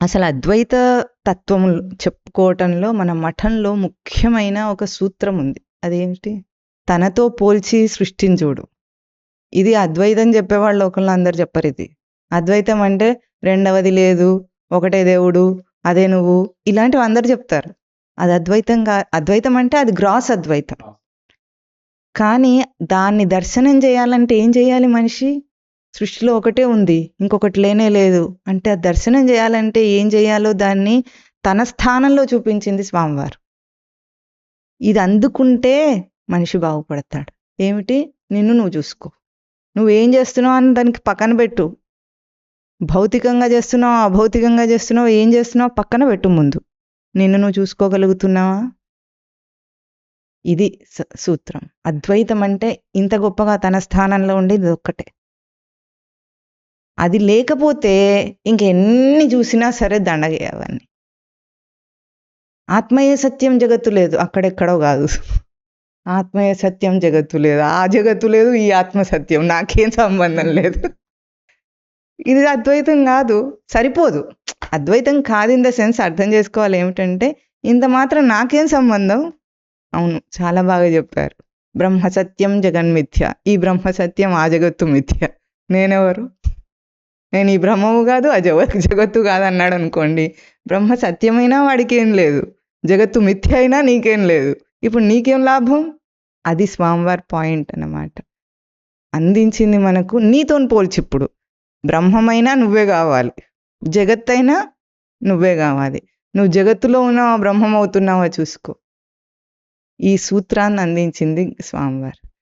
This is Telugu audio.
అసలు అద్వైత తత్వం చెప్పుకోవటంలో మన మఠంలో ముఖ్యమైన ఒక సూత్రం ఉంది. అదేంటి? తనతో పోల్చి సృష్టించుడు. ఇది అద్వైతం చెప్పేవాళ్ళు ఒకళ్ళు అందరు చెప్పరు ఇది. అద్వైతం అంటే రెండవది లేదు ఒకటే దేవుడు అదే నువ్వు ఇలాంటివి అందరు చెప్తారు. అది అద్వైతం కా అద్వైతం అంటే అది గ్రాస్ అద్వైతం. కానీ దాన్ని దర్శనం చేయాలంటే ఏం చేయాలి మనిషి? సృష్టిలో ఒకటే ఉంది ఇంకొకటి లేనే లేదు. అంటే ఆ దర్శనం చేయాలంటే ఏం చేయాలో దాన్ని తన స్థానంలో చూపించింది స్వామివారు. ఇది అందుకుంటే మనిషి బాగుపడతాడు. ఏమిటి? నిన్ను నువ్వు చూసుకో. నువ్వేం చేస్తున్నావు అని దానికి పక్కన పెట్టు. భౌతికంగా చేస్తున్నావు? అభౌతికంగా చేస్తున్నావు? ఏం చేస్తున్నావు పక్కన పెట్టు ముందు. నిన్ను నువ్వు చూసుకోగలుగుతున్నావా? ఇది స- సూత్రం అద్వైతం అంటే ఇంత గొప్పగా తన స్థానంలో ఉండేది ఒక్కటే. అది లేకపోతే ఇంకెన్ని చూసినా సరే దండగే అవన్నీ ఆత్మయే సత్యం జగత్తు లేదు అక్కడెక్కడో కాదు. ఆత్మయ సత్యం జగత్తు లేదు ఆ జగత్తు లేదు ఈ ఆత్మ సత్యం. నాకేం సంబంధం లేదు. ఇది అద్వైతం కాదు సరిపోదు. అద్వైతం కాదు ఇన్ ద సెన్స్ అర్థం చేసుకోవాలి ఏమిటంటే ఇంత మాత్రం నాకేం సంబంధం? అవును చాలా బాగా చెప్పారు. బ్రహ్మ సత్యం జగన్మిథ్య ఈ బ్రహ్మ సత్యం ఆ జగత్తు మిథ్య. నేనెవరు? నేను ఈ బ్రహ్మము కాదు ఆ జగ జగత్తు కాదు అన్నాడు అనుకోండి. బ్రహ్మ సత్యమైనా వాడికి ఏం లేదు. జగత్తు మిథ్య అయినా నీకేం లేదు. ఇప్పుడు నీకేం లాభం? అది స్వామివారి పాయింట్ అన్నమాట. అందించింది మనకు నీతో పోల్చి ఇప్పుడు. బ్రహ్మమైనా నువ్వే కావాలి. జగత్ అయినా నువ్వే కావాలి. నువ్వు జగత్తులో ఉన్నావా బ్రహ్మం అవుతున్నావా చూసుకో. ఈ సూత్రాన్ని అందించింది స్వామివారు.